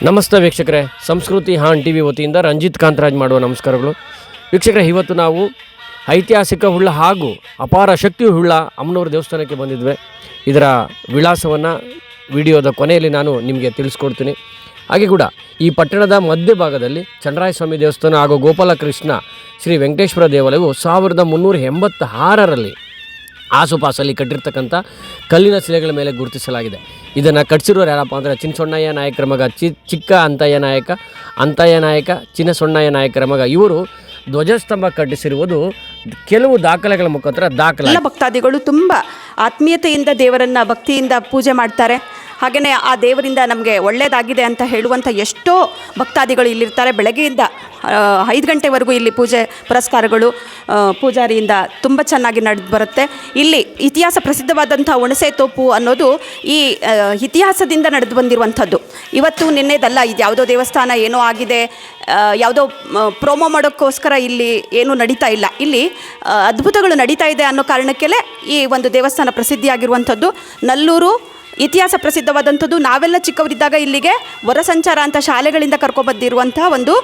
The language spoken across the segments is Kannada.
ನಮಸ್ತೆ ವೀಕ್ಷಕರೇ. ಸಂಸ್ಕೃತಿ ಹಾನ್ ಟಿ ವಿ ವತಿಯಿಂದ ರಂಜಿತ್ ಕಾಂತರಾಜ್ ಮಾಡುವ ನಮಸ್ಕಾರಗಳು. ವೀಕ್ಷಕರೇ, ಇವತ್ತು ನಾವು ಐತಿಹಾಸಿಕ ಹುಳ್ಳ ಹಾಗೂ ಅಪಾರ ಶಕ್ತಿ ಹುಳ್ಳ ಅಮ್ಮನವ್ರ ದೇವಸ್ಥಾನಕ್ಕೆ ಬಂದಿದ್ವಿ. ಇದರ ವಿಳಾಸವನ್ನು ವಿಡಿಯೋದ ಕೊನೆಯಲ್ಲಿ ನಾನು ನಿಮಗೆ ತಿಳಿಸ್ಕೊಡ್ತೀನಿ. ಹಾಗೆ ಕೂಡ ಈ ಪಟ್ಟಣದ ಮಧ್ಯಭಾಗದಲ್ಲಿ ಚಂದ್ರಾಯ ಸ್ವಾಮಿ ದೇವಸ್ಥಾನ ಹಾಗೂ ಗೋಪಾಲಕೃಷ್ಣ ಶ್ರೀ ವೆಂಕಟೇಶ್ವರ ದೇವಾಲಯವು ಸಾವಿರದ ಮುನ್ನೂರ ಎಂಬತ್ತಾರರಲ್ಲಿ ಆಸುಪಾಸಲ್ಲಿ ಕಟ್ಟಿರ್ತಕ್ಕಂಥ ಕಲ್ಲಿನ ಶಿಲೆಗಳ ಮೇಲೆ ಗುರುತಿಸಲಾಗಿದೆ. ಇದನ್ನು ಕಟ್ಟಿಸಿರೋರು ಯಾರಪ್ಪ ಅಂದರೆ ಚಿನ್ನಸೊಣ್ಣಯ್ಯ ನಾಯಕರ ಮಗ, ಚಿ, ಚಿಕ್ಕ ಅಂತಯ್ಯ ನಾಯಕ ಅಂತಯ್ಯ ನಾಯಕ, ಚಿನ್ನಸೊಣ್ಣಯ್ಯ ನಾಯಕರ ಮಗ. ಇವರು ಧ್ವಜಸ್ತಂಭ ಕಟ್ಟಿಸಿರುವುದು ಕೆಲವು ದಾಖಲೆಗಳ ಮುಖಾಂತರ ದಾಖಲೆ ಎಲ್ಲ ಭಕ್ತಾದಿಗಳು ತುಂಬ ಆತ್ಮೀಯತೆಯಿಂದ ದೇವರನ್ನು ಭಕ್ತಿಯಿಂದ ಪೂಜೆ ಮಾಡ್ತಾರೆ. ಹಾಗೆಯೇ ಆ ದೇವರಿಂದ ನಮಗೆ ಒಳ್ಳೆಯದಾಗಿದೆ ಅಂತ ಹೇಳುವಂಥ ಎಷ್ಟೋ ಭಕ್ತಾದಿಗಳು ಇಲ್ಲಿರ್ತಾರೆ. ಬೆಳಗ್ಗೆಯಿಂದ ಐದು ಗಂಟೆವರೆಗೂ ಇಲ್ಲಿ ಪೂಜೆ ಪುರಸ್ಕಾರಗಳು ಪೂಜಾರಿಯಿಂದ ತುಂಬ ಚೆನ್ನಾಗಿ ನಡೆದು ಬರುತ್ತೆ. ಇಲ್ಲಿ ಇತಿಹಾಸ ಪ್ರಸಿದ್ಧವಾದಂಥ ಹುಣಸೆ ತೋಪು ಅನ್ನೋದು ಈ ಇತಿಹಾಸದಿಂದ ನಡೆದು ಬಂದಿರುವಂಥದ್ದು. ಇವತ್ತು ನಿನ್ನೆದಲ್ಲ ಇದು ಯಾವುದೋ ದೇವಸ್ಥಾನ ಏನೋ ಆಗಿದೆ ಯಾವುದೋ ಪ್ರೋಮೋ ಮಾಡೋಕ್ಕೋಸ್ಕರ ಇಲ್ಲಿ ಏನೂ ನಡೀತಾ ಇಲ್ಲ. ಇಲ್ಲಿ ಅದ್ಭುತಗಳು ನಡೀತಾ ಇದೆ ಅನ್ನೋ ಕಾರಣಕ್ಕೇ ಈ ಒಂದು ದೇವಸ್ಥಾನ ಪ್ರಸಿದ್ಧಿಯಾಗಿರುವಂಥದ್ದು. ನಲ್ಲೂರು ಇತಿಹಾಸ ಪ್ರಸಿದ್ಧವಾದಂಥದ್ದು ನಾವೆಲ್ಲ ಚಿಕ್ಕವರಿದ್ದಾಗ ಇಲ್ಲಿಗೆ ಹೊರ ಸಂಚಾರ ಅಂತ ಶಾಲೆಗಳಿಂದ ಕರ್ಕೊಬಂದಿರುವಂಥ ಒಂದು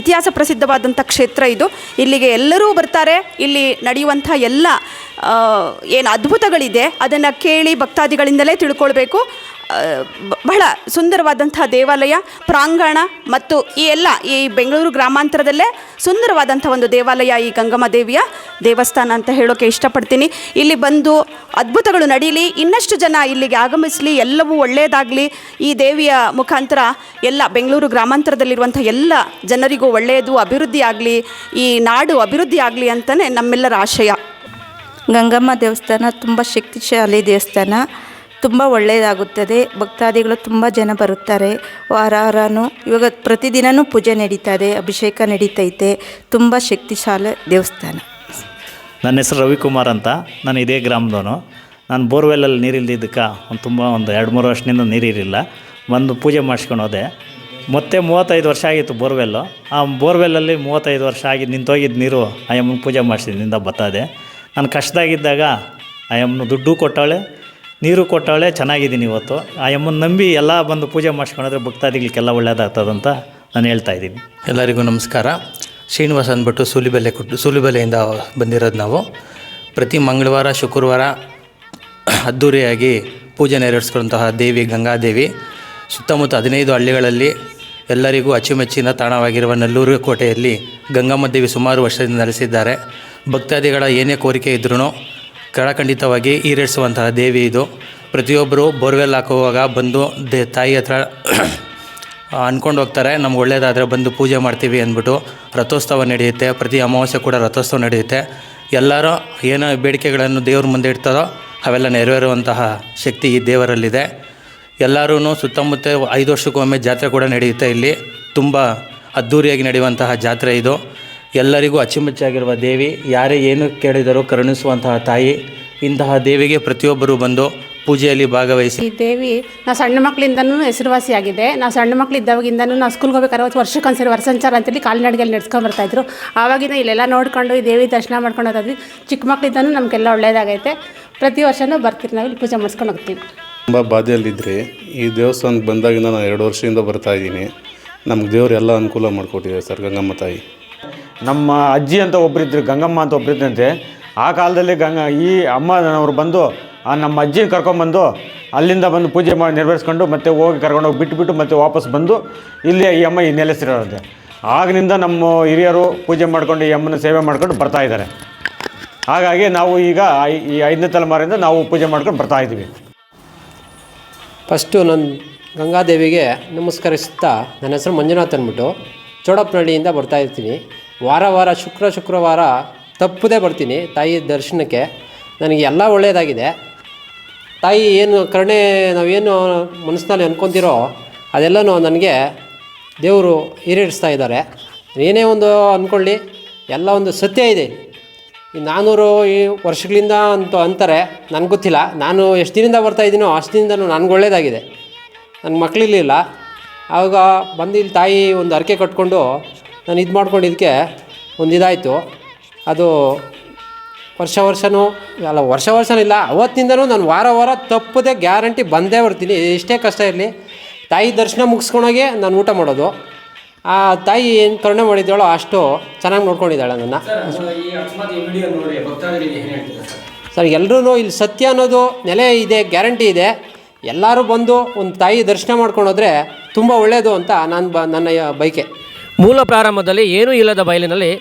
ಇತಿಹಾಸ ಪ್ರಸಿದ್ಧವಾದಂಥ ಕ್ಷೇತ್ರ ಇದು. ಇಲ್ಲಿಗೆ ಎಲ್ಲರೂ ಬರ್ತಾರೆ, ಇಲ್ಲಿ ನಡೆಯುವಂಥ ಎಲ್ಲ ಏನು ಅದ್ಭುತಗಳಿದೆ, ಅದನ್ನು ಕೇಳಿ ಭಕ್ತಾದಿಗಳಿಂದಲೇ ತಿಳ್ಕೊಳ್ಬೇಕು. ಬಹಳ ಸುಂದರವಾದಂಥ ದೇವಾಲಯ, ಪ್ರಾಂಗಣ ಮತ್ತು ಈ ಎಲ್ಲ ಈ ಬೆಂಗಳೂರು ಗ್ರಾಮಾಂತರದಲ್ಲೇ ಸುಂದರವಾದಂಥ ಒಂದು ದೇವಾಲಯ ಈ ಗಂಗಮ್ಮ ದೇವಿಯ ದೇವಸ್ಥಾನ ಅಂತ ಹೇಳೋಕೆ ಇಷ್ಟಪಡ್ತೀನಿ. ಇಲ್ಲಿ ಬಂದು ಅದ್ಭುತಗಳು ನಡೀಲಿ, ಇನ್ನಷ್ಟು ಜನ ಇಲ್ಲಿಗೆ ಆಗಮಿಸಲಿ, ಎಲ್ಲವೂ ಒಳ್ಳೆಯದಾಗಲಿ ಈ ದೇವಿಯ ಮುಖಾಂತರ ಎಲ್ಲ ಬೆಂಗಳೂರು ಗ್ರಾಮಾಂತರದಲ್ಲಿರುವಂಥ ಎಲ್ಲ ಜನರಿಗೂ ಒಳ್ಳೆಯದು ಅಭಿವೃದ್ಧಿ ಆಗಲಿ, ಈ ನಾಡು ಅಭಿವೃದ್ಧಿ ಆಗಲಿ ಅಂತಲೇ ನಮ್ಮೆಲ್ಲರ ಆಶಯ. ಗಂಗಮ್ಮ ದೇವಸ್ಥಾನ ತುಂಬ ಶಕ್ತಿಶಾಲಿ ದೇವಸ್ಥಾನ. ತುಂಬ ಒಳ್ಳೆಯದಾಗುತ್ತದೆ ಭಕ್ತಾದಿಗಳು ತುಂಬ ಜನ ಬರುತ್ತಾರೆ. ವಾರ ವಾರನೂ ಇವಾಗ ಪ್ರತಿದಿನವೂ ಪೂಜೆ ನಡೀತದೆ, ಅಭಿಷೇಕ ನಡೀತೈತೆ. ತುಂಬ ಶಕ್ತಿಶಾಲಿ ದೇವಸ್ಥಾನ. ನನ್ನ ಹೆಸರು ರವಿಕುಮಾರ್ ಅಂತ. ನಾನು ಇದೇ ಗ್ರಾಮದವನು. ನಾನು ಬೋರ್ವೆಲಲ್ಲಿ ನೀರಿಲ್ದಿದ್ದಕ್ಕೆ ಒಂದು ತುಂಬ ಒಂದು ಎರಡು ಮೂರು ವರ್ಷದಿಂದ ನೀರಿರಲಿಲ್ಲ. ಬಂದು ಪೂಜೆ ಮಾಡಿಸ್ಕೊಂಡು ಹೋದೆ. ಮತ್ತೆ ಮೂವತ್ತೈದು ವರ್ಷ ಆಗಿತ್ತು ಬೋರ್ವೆಲ್ಲು. ಆ ಬೋರ್ವೆಲ್ಲಲ್ಲಿ ಮೂವತ್ತೈದು ವರ್ಷ ಆಗಿ ನಿಂತೋಗಿದ್ದ ನೀರು ಆಯಮ್ಮನ ಪೂಜೆ ಮಾಡಿಸಿದ್ರಿಂದ ಇದೆ ನಾನು ಕಷ್ಟದಾಗಿದ್ದಾಗ ಆಯಮ್ಮನ ದುಡ್ಡು ಕೊಟ್ಟವಳೆ. ನೀರು ಕೊಟ್ಟವಳೆ ಚೆನ್ನಾಗಿದ್ದೀನಿ ಇವತ್ತು. ಆ ಯಮ್ಮನ ನಂಬಿ ಎಲ್ಲ ಬಂದು ಪೂಜೆ ಮಾಡಿಸ್ಕೊಂಡ್ರೆ ಭಕ್ತಾದಿಗಳಿಗೆಲ್ಲ ಒಳ್ಳೇದಾಗ್ತದಂತ ನಾನು ಹೇಳ್ತಾ ಇದ್ದೀನಿ. ಎಲ್ಲರಿಗೂ ನಮಸ್ಕಾರ. ಶ್ರೀನಿವಾಸ ಅಂದ್ಬಿಟ್ಟು ಸೂಲಿಬೆಲೆ ಕೊಟ್ಟು ಸೂಲಿಬೆಲೆಯಿಂದ ಬಂದಿರೋದು ನಾವು. ಪ್ರತಿ ಮಂಗಳವಾರ, ಶುಕ್ರವಾರ ಅದ್ಧೂರಿಯಾಗಿ ಪೂಜೆ ನೆರವೇರಿಸ್ಕೊಂತಹ ದೇವಿ, ಗಂಗಾದೇವಿ. ಸುತ್ತಮುತ್ತ ಹದಿನೈದು ಹಳ್ಳಿಗಳಲ್ಲಿ ಎಲ್ಲರಿಗೂ ಅಚ್ಚುಮೆಚ್ಚಿನ ತಾಣವಾಗಿರುವ ನಲ್ಲೂರು ಕೋಟೆಯಲ್ಲಿ ಗಂಗಮ್ಮ ದೇವಿ ಸುಮಾರು ವರ್ಷದಿಂದ ನೆಲೆಸಿದ್ದಾರೆ. ಭಕ್ತಾದಿಗಳ ಏನೇ ಕೋರಿಕೆ ಇದ್ರೂ ಕಡಖಂಡಿತವಾಗಿ ಈಡೇರಿಸುವಂತಹ ದೇವಿ ಇದು. ಪ್ರತಿಯೊಬ್ಬರು ಬೋರ್ವೆಲ್ ಹಾಕುವಾಗ ಬಂದು ದೇ ತಾಯಿ ಹತ್ರ ಅಂದ್ಕೊಂಡು ಹೋಗ್ತಾರೆ, ನಮ್ಗೆ ಒಳ್ಳೇದಾದರೆ ಬಂದು ಪೂಜೆ ಮಾಡ್ತೀವಿ ಅಂದ್ಬಿಟ್ಟು ರಥೋತ್ಸವ ನಡೆಯುತ್ತೆ. ಪ್ರತಿ ಅಮಾವಾಸ್ಯೆ ಕೂಡ ರಥೋತ್ಸವ ನಡೆಯುತ್ತೆ. ಎಲ್ಲರೂ ಏನೋ ಬೇಡಿಕೆಗಳನ್ನು ದೇವ್ರ ಮುಂದೆ ಇಡ್ತಾರೋ ಅವೆಲ್ಲ ನೆರವೇರುವಂತಹ ಶಕ್ತಿ ಈ ದೇವರಲ್ಲಿದೆ. ಎಲ್ಲರೂ ಸುತ್ತಮುತ್ತ ಐದು ವರ್ಷಕ್ಕೊಮ್ಮೆ ಜಾತ್ರೆ ಕೂಡ ನಡೆಯುತ್ತೆ ಇಲ್ಲಿ. ತುಂಬ ಅದ್ಧೂರಿಯಾಗಿ ನಡೆಯುವಂತಹ ಜಾತ್ರೆ ಇದು. ಎಲ್ಲರಿಗೂ ಅಚ್ಚುಮೆಚ್ಚಾಗಿರುವ ದೇವಿ ಯಾರೇ ಏನು ಕೇಳಿದರೂ ಕರುಣಿಸುವಂತಹ ತಾಯಿ ಇಂತಹ ದೇವಿಗೆ ಪ್ರತಿಯೊಬ್ಬರು ಬಂದು ಪೂಜೆಯಲ್ಲಿ ಭಾಗವಹಿಸಿ. ಈ ದೇವಿ ನಾ ಸಣ್ಣ ಮಕ್ಕಳಿಂದನೂ ಹೆಸರುವಾಸಿಯಾಗಿದೆ ನಾವು ಸಣ್ಣ ಮಕ್ಕಳಿದ್ದಾವಾಗಿಂದನೂ ನಾವು ಸ್ಕೂಲ್ಗೆ ಹೋಗ್ಬೇಕಾದ್ರೆ ಅವತ್ತು ವರ್ಷಕ್ಕೊಂದ್ಸರಿ ವರ್ಷಸಂಚಾರ ಅಂತೇಳಿ ಕಾಲ್ನಡಿಗೆಯಲ್ಲಿ ನಡ್ಸ್ಕೊಂಡು ಬರ್ತಾಯಿದ್ರು ಆವಾಗಿನ ಇಲ್ಲೆಲ್ಲ ನೋಡ್ಕೊಂಡು ಈ ದೇವಿ ದರ್ಶನ ಮಾಡ್ಕೊಂಡು ಹೋದ್ವಿ ಚಿಕ್ಕ ಮಕ್ಕಳಿಂದನೂ ನಮಗೆಲ್ಲ ಒಳ್ಳೆಯದಾಗೈತೆ ಪ್ರತಿ ವರ್ಷವೂ ಬರ್ತೀರಿ ನಾವು ಇಲ್ಲಿ ಪೂಜೆ ಮಾಡಿಸ್ಕೊಂಡು ಹೋಗ್ತೀವಿ. ತುಂಬ ಬಾಧೆಯಲ್ಲಿದ್ದರೆ ಈ ದೇವಸ್ಥಾನಕ್ಕೆ ಬಂದಾಗಿಂದ ನಾನು ಎರಡು ವರ್ಷದಿಂದ ಬರ್ತಾ ಇದ್ದೀನಿ. ನಮ್ಗೆ ದೇವರೆಲ್ಲ ಎಲ್ಲ ಅನುಕೂಲ ಮಾಡಿಕೊಟ್ಟಿದೆ ಸರ್ ಗಂಗಮ್ಮ ತಾಯಿ. ನಮ್ಮ ಅಜ್ಜಿ ಅಂತ ಒಬ್ಬರಿದ್ರು ಗಂಗಮ್ಮ ಅಂತ ಒಬ್ಬರಿದ್ದಂತೆ ಆ ಕಾಲದಲ್ಲಿ ಗಂಗ, ಈ ಅಮ್ಮನವರು ಬಂದು, ಆ ನಮ್ಮ ಅಜ್ಜಿನ ಕರ್ಕೊಂಬಂದು ಅಲ್ಲಿಂದ ಬಂದು ಪೂಜೆ ಮಾಡಿ ನೆರವೇರಿಸ್ಕೊಂಡು ಮತ್ತೆ ಹೋಗಿ ಕರ್ಕೊಂಡೋಗಿ ಬಿಟ್ಟುಬಿಟ್ಟು ಮತ್ತೆ ವಾಪಸ್ ಬಂದು ಇಲ್ಲಿ ಈ ಅಮ್ಮ ಈ ನೆಲೆಸಿರೋದಂತೆ ಆಗಿನಿಂದ ನಮ್ಮ ಹಿರಿಯರು ಪೂಜೆ ಮಾಡ್ಕೊಂಡು ಈ ಅಮ್ಮನ ಸೇವೆ ಮಾಡ್ಕೊಂಡು ಬರ್ತಾ ಇದ್ದಾರೆ. ಹಾಗಾಗಿ ನಾವು ಈಗ ಈ ಐದನೇ ತಲೆಮಾರಿಂದ ನಾವು ಪೂಜೆ ಮಾಡ್ಕೊಂಡು ಬರ್ತಾ ಇದ್ದೀವಿ. ಫಸ್ಟು ನನ್ನ ಗಂಗಾದೇವಿಗೆ ನಮಸ್ಕರಿಸ್ತಾ ನನ್ನ ಹೆಸರು ಮಂಜುನಾಥ್ ಅಂದ್ಬಿಟ್ಟು ಚೋಡಪ್ಪನಹಳ್ಳಿಯಿಂದ ಬರ್ತಾ ಇರ್ತೀನಿ. ವಾರ ವಾರ, ಶುಕ್ರ ಶುಕ್ರವಾರ ತಪ್ಪದೇ ಬರ್ತೀನಿ ತಾಯಿ ದರ್ಶನಕ್ಕೆ. ನನಗೆ ಎಲ್ಲ ಒಳ್ಳೆಯದಾಗಿದೆ. ತಾಯಿ ಏನು ಕರುಣೆ, ನಾವೇನು ಮನಸ್ಸಿನಲ್ಲಿ ಅಂದ್ಕೊತಿರೋ ಅದೆಲ್ಲನೂ ನನಗೆ ದೇವರು ಈಡೇರಿಸ್ತಾ ಇದ್ದಾರೆ. ಏನೇ ಒಂದು ಅಂದ್ಕೊಳ್ಳಿ ಎಲ್ಲ ಒಂದು ಸತ್ಯ ಇದೆ. ಈ ನಾನ್ನೂರು ಈ ವರ್ಷಗಳಿಂದ ಅಂತ ಅಂತಾರೆ, ನನಗೆ ಗೊತ್ತಿಲ್ಲ. ನಾನು ಎಷ್ಟು ದಿನದಿಂದ ಬರ್ತಾ ಇದ್ದೀನೋ ಅಷ್ಟು ದಿನದೂ ನನಗೆ ಒಳ್ಳೆಯದಾಗಿದೆ. ನನ್ನ ಮಕ್ಕಳಿರಲಿಲ್ಲ ಆವಾಗ ಬಂದಿಲ್ಲಿ ತಾಯಿ ಒಂದು ಅರಕೆ ಕಟ್ಕೊಂಡು ನಾನು ಇದು ಮಾಡ್ಕೊಂಡಿದ್ದಕ್ಕೆ ಒಂದು ಇದಾಯಿತು. ಅದು ವರ್ಷ ವರ್ಷವೂ ಅಲ್ಲ ವರ್ಷ ವರ್ಷನೂ ಇಲ್ಲ ಅವತ್ತಿಂದನೂ ನಾನು ವಾರ ವಾರ ತಪ್ಪದೆ ಗ್ಯಾರಂಟಿ ಬಂದೇ ಬರ್ತೀನಿ. ಎಷ್ಟೇ ಕಷ್ಟ ಇರಲಿ ತಾಯಿ ದರ್ಶನ ಮುಗಿಸ್ಕೊಂಡೋಗೆ ನಾನು ಊಟ ಮಾಡೋದು. ಆ ತಾಯಿ ಏನು ಕರುಣೆ ಮಾಡಿದ್ದಾಳೋ ಅಷ್ಟು ಚೆನ್ನಾಗಿ ನೋಡ್ಕೊಂಡಿದ್ದಾಳೆ ನನ್ನ. ಸರ್ ಎಲ್ಲರೂ ಇಲ್ಲಿ ಸತ್ಯ ಅನ್ನೋದು ನೆಲೆ ಇದೆ ಗ್ಯಾರಂಟಿ ಇದೆ. ಎಲ್ಲರೂ ಬಂದು ಒಂದು ತಾಯಿ ದರ್ಶನ ಮಾಡ್ಕೊಂಡೋದ್ರೆ ತುಂಬ ಒಳ್ಳೆಯದು ಅಂತ ನಾನು ಬ ನನ್ನ ಬೈಕೆ ಮೂಲ ಪ್ರಾರಂಭದಲ್ಲಿ ಏನೂ ಇಲ್ಲದ ಬಯಲಿನಲ್ಲಿ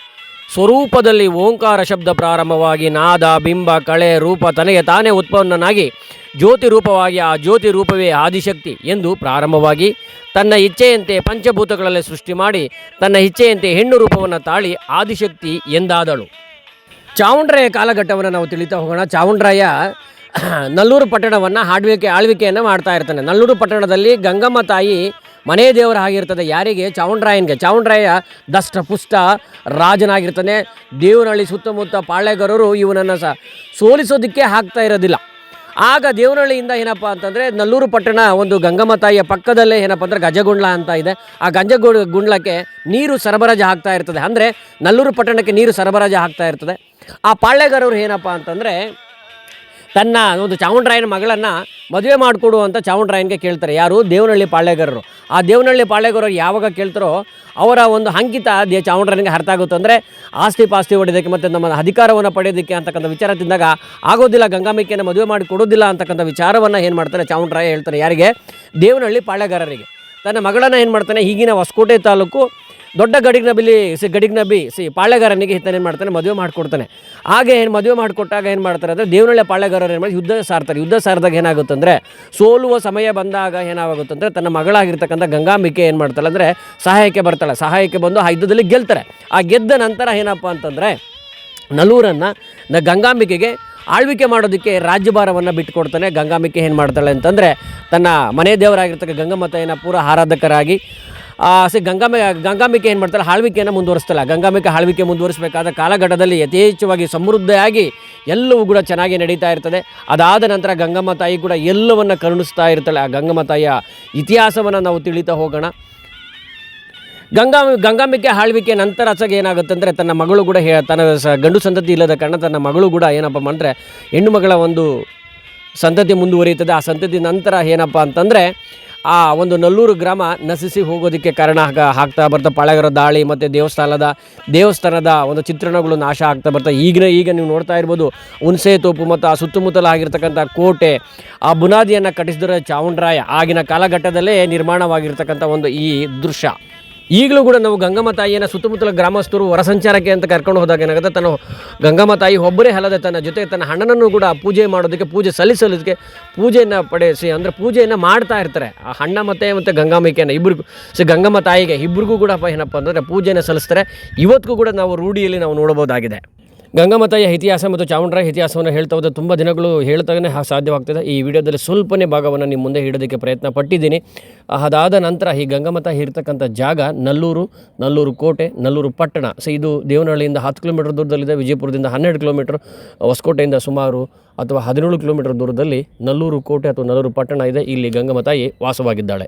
ಸ್ವರೂಪದಲ್ಲಿ ಓಂಕಾರ ಶಬ್ದ ಪ್ರಾರಂಭವಾಗಿ ನಾದ, ಬಿಂಬ, ಕಳೆ, ರೂಪ ತನಗೆ ತಾನೇ ಉತ್ಪನ್ನನಾಗಿ ಜ್ಯೋತಿ ರೂಪವಾಗಿ ಆ ಜ್ಯೋತಿ ರೂಪವೇ ಆದಿಶಕ್ತಿ ಎಂದು ಪ್ರಾರಂಭವಾಗಿ ತನ್ನ ಇಚ್ಛೆಯಂತೆ ಪಂಚಭೂತಗಳಲ್ಲಿ ಸೃಷ್ಟಿ ಮಾಡಿ ತನ್ನ ಇಚ್ಛೆಯಂತೆ ಹೆಣ್ಣು ರೂಪವನ್ನು ತಾಳಿ ಆದಿಶಕ್ತಿ ಎಂದಾದಳು. ಚಾವುಂಡ್ರಾಯ ಕಾಲಘಟ್ಟವನ್ನು ನಾವು ತಿಳಿತಾ ಹೋಗೋಣ. ಚಾವುಂಡ್ರಾಯ ನಲ್ಲೂರು ಪಟ್ಟಣವನ್ನು ಆಡುವಿಕೆ ಆಳ್ವಿಕೆಯನ್ನು ಮಾಡ್ತಾ ಇರ್ತಾನೆ. ನಲ್ಲೂರು ಪಟ್ಟಣದಲ್ಲಿ ಗಂಗಮ್ಮ ತಾಯಿ ಮನೆ ದೇವರ ಆಗಿರ್ತದೆ ಯಾರಿಗೆ? ಚಾವುಂಡ್ರಾಯನ್ಗೆ ಚಾವುಂಡ್ರಾಯ ದಷ್ಟ ಪುಷ್ಟ ರಾಜನಾಗಿರ್ತಾನೆ. ದೇವನಹಳ್ಳಿ ಸುತ್ತಮುತ್ತ ಪಾಳೆಗಾರರು ಇವನನ್ನು ಸಹ ಸೋಲಿಸೋದಕ್ಕೆ ಹಾಕ್ತಾ ಇರೋದಿಲ್ಲ. ಆಗ ದೇವನಹಳ್ಳಿಯಿಂದ ಏನಪ್ಪ ಅಂತಂದರೆ ನಲ್ಲೂರು ಪಟ್ಟಣ ಒಂದು ಗಂಗಮ್ಮ ತಾಯಿಯ ಪಕ್ಕದಲ್ಲೇ ಏನಪ್ಪ ಅಂದರೆ ಗಜಗುಂಡ್ಲ ಅಂತ ಇದೆ. ಆ ಗಂಜಗು ಗುಂಡ್ಲಕ್ಕೆ ನೀರು ಸರಬರಾಜು ಆಗ್ತಾ ಇರ್ತದೆ. ಅಂದರೆ ನಲ್ಲೂರು ಪಟ್ಟಣಕ್ಕೆ ನೀರು ಸರಬರಾಜು ಆಗ್ತಾ ಇರ್ತದೆ. ಆ ಪಾಳ್ಯಗಾರರು ಏನಪ್ಪ ಅಂತಂದರೆ ತನ್ನ ಒಂದು ಚಾಮುಂಡ್ರಾಯನ ಮಗಳನ್ನು ಮದುವೆ ಮಾಡಿಕೊಡು ಅಂತ ಚಾಮುಂಡ್ರಾಯನ್ಗೆ ಕೇಳ್ತಾರೆ. ಯಾರು? ದೇವನಹಳ್ಳಿ ಪಾಳ್ಯಗಾರರು. ಆ ದೇವನಹಳ್ಳಿ ಪಾಳ್ಯಗಾರರು ಯಾವಾಗ ಕೇಳ್ತಾರೋ ಅವರ ಒಂದು ಅಂಕಿತ ದೇ ಚಾವುಂಡ್ರಾಯನಿಗೆ ಅರ್ಥ ಆಗುತ್ತೆ. ಅಂದರೆ ಆಸ್ತಿ ಪಾಸ್ತಿ ಹೊಡೆಯೋದಕ್ಕೆ ಮತ್ತು ನಮ್ಮ ಅಧಿಕಾರವನ್ನು ಪಡೆಯೋದಕ್ಕೆ ಅಂತಕ್ಕಂಥ ವಿಚಾರ ತಿಂದಾಗ ಆಗೋದಿಲ್ಲ, ಗಂಗಾಂಬಿಕೆಯನ್ನು ಮದುವೆ ಮಾಡಿ ಕೊಡೋದಿಲ್ಲ ಅಂತಕ್ಕಂಥ ವಿಚಾರವನ್ನು ಏನು ಮಾಡ್ತಾರೆ? ಚಾಮುಂಡ್ರಾಯ ಹೇಳ್ತಾರೆ. ಯಾರಿಗೆ? ದೇವನಹಳ್ಳಿ ಪಾಳ್ಯಗಾರರಿಗೆ. ತನ್ನ ಮಗಳನ್ನು ಏನು ಮಾಡ್ತಾನೆ? ಈಗಿನ ಹೊಸಕೋಟೆ ತಾಲೂಕು ದೊಡ್ಡ ಗಡಿಗ್ನಬಿಲಿ ಸಿ ಗಡಿಗ್ನಬಿ ಸಿ ಪಾಳ್ಯಗಾರನಿಗೆ ಈತನ ಏನು ಮಾಡ್ತಾನೆ, ಮದುವೆ ಮಾಡಿಕೊಡ್ತಾನೆ. ಹಾಗೆ ಏನು ಮದುವೆ ಮಾಡಿಕೊಟ್ಟಾಗ ಏನು ಮಾಡ್ತಾರೆ ಅಂದರೆ ದೇವನಳ್ಳಿ ಪಾಳ್ಯಗಾರರು ಏನು ಮಾಡಿ ಯುದ್ಧ ಸಾರ್ತಾರೆ. ಯುದ್ಧ ಸಾರಿದಾಗ ಏನಾಗುತ್ತೆ ಅಂದರೆ ಸೋಲುವ ಸಮಯ ಬಂದಾಗ ಏನಾಗುತ್ತೆ ಅಂದರೆ ತನ್ನ ಮಗಳಾಗಿರ್ತಕ್ಕಂಥ ಗಂಗಾಂಬಿಕೆ ಏನು ಮಾಡ್ತಾಳೆ ಅಂದರೆ ಸಹಾಯಕ್ಕೆ ಬರ್ತಾಳೆ. ಸಹಾಯಕ್ಕೆ ಬಂದು ಆ ಯುದ್ಧದಲ್ಲಿ ಗೆಲ್ತಾರೆ. ಆ ಗೆದ್ದ ನಂತರ ಏನಪ್ಪ ಅಂತಂದರೆ ನಲೂರನ್ನು ನ ಗಂಗಾಂಬಿಕೆಗೆ ಆಳ್ವಿಕೆ ಮಾಡೋದಕ್ಕೆ ರಾಜ್ಯಭಾರವನ್ನು ಬಿಟ್ಟುಕೊಡ್ತಾನೆ ಗಂಗಾಂಬಿಕೆ ಏನು ಮಾಡ್ತಾಳೆ ಅಂತಂದರೆ ತನ್ನ ಮನೆ ದೇವರಾಗಿರ್ತಕ್ಕ ಗಂಗಮ್ಮ ತಾಯಿನ ಪೂರ ಆರಾಧಕರಾಗಿ ಸಿ ಗಂಗಾಂಬೆ ಗಂಗಾಂಬಿಕೆ ಏನು ಮಾಡ್ತಾರೆ? ಆಳ್ವಿಕೆಯನ್ನು ಮುಂದುವರಿಸ್ತಲ್ಲ ಗಂಗಾಂಬಿಕೆ ಆಳ್ವಿಕೆ ಮುಂದುವರಿಸಬೇಕಾದ ಕಾಲಘಟ್ಟದಲ್ಲಿ ಯಥೇಚ್ಛವಾಗಿ ಸಮೃದ್ಧಿಯಾಗಿ ಎಲ್ಲವೂ ಕೂಡ ಚೆನ್ನಾಗಿ ನಡೀತಾ ಇರ್ತದೆ. ಅದಾದ ನಂತರ ಗಂಗಮ್ಮ ತಾಯಿ ಕೂಡ ಎಲ್ಲವನ್ನು ಕರುಣಿಸ್ತಾ ಇರ್ತಾಳೆ. ಆ ಗಂಗಮ್ಮ ತಾಯಿಯ ಇತಿಹಾಸವನ್ನು ನಾವು ತಿಳಿತಾ ಹೋಗೋಣ. ಗಂಗಾ, ಗಂಗಾಂಬಿಕೆ ಆಳ್ವಿಕೆ ನಂತರ ಸಗ ಏನಾಗುತ್ತೆ ಅಂದರೆ ತನ್ನ ಮಗಳು ಕೂಡ ಹೇ, ತನ್ನ ಸ, ಗಂಡು ಸಂತತಿ ಇಲ್ಲದ ಕಾರಣ ತನ್ನ ಮಗಳು ಕೂಡ ಏನಪ್ಪ ಅಂದರೆ ಹೆಣ್ಣು ಮಗಳ ಒಂದು ಸಂತತಿ ಮುಂದುವರಿಯುತ್ತದೆ. ಆ ಸಂತತಿ ನಂತರ ಏನಪ್ಪ ಅಂತಂದರೆ ಆ ಒಂದು ನಲ್ಲೂರು ಗ್ರಾಮ ನಶಿಸಿ ಹೋಗೋದಕ್ಕೆ ಕಾರಣ ಆಗ ಆಗ್ತಾ ಬರ್ತಾ ಪಾಳೇಗರ ದಾಳಿ ಮತ್ತು ದೇವಸ್ಥಾನದ ದೇವಸ್ಥಾನದ ಒಂದು ಚಿತ್ರಣಗಳು ನಾಶ ಆಗ್ತಾ ಬರ್ತಾ ಈಗಿನ ಈಗ ನೀವು ನೋಡ್ತಾ ಇರ್ಬೋದು, ಹುಣಸೆ ತೋಪು ಮತ್ತು ಆ ಸುತ್ತಮುತ್ತಲ ಆಗಿರ್ತಕ್ಕಂಥ ಕೋಟೆ, ಆ ಬುನಾದಿಯನ್ನು ಕಟ್ಟಿಸಿದ್ರೆ ಚಾವುಂಡ್ರಾಯ ಆಗಿನ ಕಾಲಘಟ್ಟದಲ್ಲೇ ನಿರ್ಮಾಣವಾಗಿರ್ತಕ್ಕಂಥ ಒಂದು ಈ ದೃಶ್ಯ. ಈಗಲೂ ಕೂಡ ನಾವು ಗಂಗಮ್ಮ ತಾಯಿಯನ್ನು ಸುತ್ತಮುತ್ತಲ ಗ್ರಾಮಸ್ಥರು ಹೊರಸಂಚಾರಕ್ಕೆ ಅಂತ ಕರ್ಕೊಂಡು ಹೋದಾಗ ಏನಾಗುತ್ತೆ? ತನ್ನ ಗಂಗಮ್ಮ ತಾಯಿ ಒಬ್ಬರೇ ಅಲ್ಲದೆ ತನ್ನ ಜೊತೆ ತನ್ನ ಹಣ್ಣನನ್ನು ಕೂಡ ಪೂಜೆ ಮಾಡೋದಕ್ಕೆ, ಪೂಜೆ ಸಲ್ಲಿಸೋದಕ್ಕೆ ಪೂಜೆಯನ್ನು ಪಡೆಸಿ, ಅಂದರೆ ಪೂಜೆಯನ್ನು ಮಾಡ್ತಾ ಇರ್ತಾರೆ. ಆ ಹಣ್ಣ ಮತ್ತು ಮತ್ತು ಗಂಗಾಂಬಿಕೆಯನ್ನು ಇಬ್ಬರಿಗೂ ಸೊ ಗಂಗಮ್ಮ ತಾಯಿಗೆ ಇಬ್ಬರಿಗೂ ಕೂಡ ಏನಪ್ಪ ಅಂತಂದರೆ ಪೂಜೆಯನ್ನು ಸಲ್ಲಿಸ್ತಾರೆ. ಇವತ್ತಿಗೂ ಕೂಡ ನಾವು ರೂಢಿಯಲ್ಲಿ ನಾವು ನೋಡಬಹುದಾಗಿದೆ. ಗಂಗಮ್ಮ ತಾಯಿಯ ಇತಿಹಾಸ ಮತ್ತು ಚಾಮುಂಡರ ಇತಿಹಾಸವನ್ನು ಹೇಳ್ತಾ ಹೋದ್ರೆ ತುಂಬ ದಿನಗಳು ಹೇಳ್ತಾನೆ ಸಾಧ್ಯವಾಗ್ತದೆ. ಈ ವಿಡಿಯೋದಲ್ಲಿ ಸ್ವಲ್ಪನೇ ಭಾಗವನ್ನು ನಿಮ್ಮ ಮುಂದೆ ಇಡೋದಕ್ಕೆ ಪ್ರಯತ್ನ ಪಟ್ಟಿದ್ದೀನಿ. ಅದಾದ ನಂತರ ಈ ಗಂಗಾಮತ ಇರ್ತಕ್ಕಂಥ ಜಾಗ ನಲ್ಲೂರು ನಲ್ಲೂರು ಕೋಟೆ, ನಲ್ಲೂರು ಪಟ್ಟಣ. ಸೊ ಇದು ದೇವನಹಳ್ಳಿಯಿಂದ ಹತ್ತು ಕಿಲೋಮೀಟರ್ ದೂರದಲ್ಲಿದೆ, ವಿಜಯಪುರದಿಂದ ಹನ್ನೆರಡು ಕಿಲೋಮೀಟರ್, ಹೊಸಕೋಟೆಯಿಂದ ಸುಮಾರು ಅಥವಾ ಹದಿನೇಳು ಕಿಲೋಮೀಟರ್ ದೂರದಲ್ಲಿ ನಲ್ಲೂರು ಕೋಟೆ ಅಥವಾ ನಲ್ಲೂರು ಪಟ್ಟಣ ಇದೆ. ಇಲ್ಲಿ ಗಂಗಮತಾಯಿ ವಾಸವಾಗಿದ್ದಾಳೆ.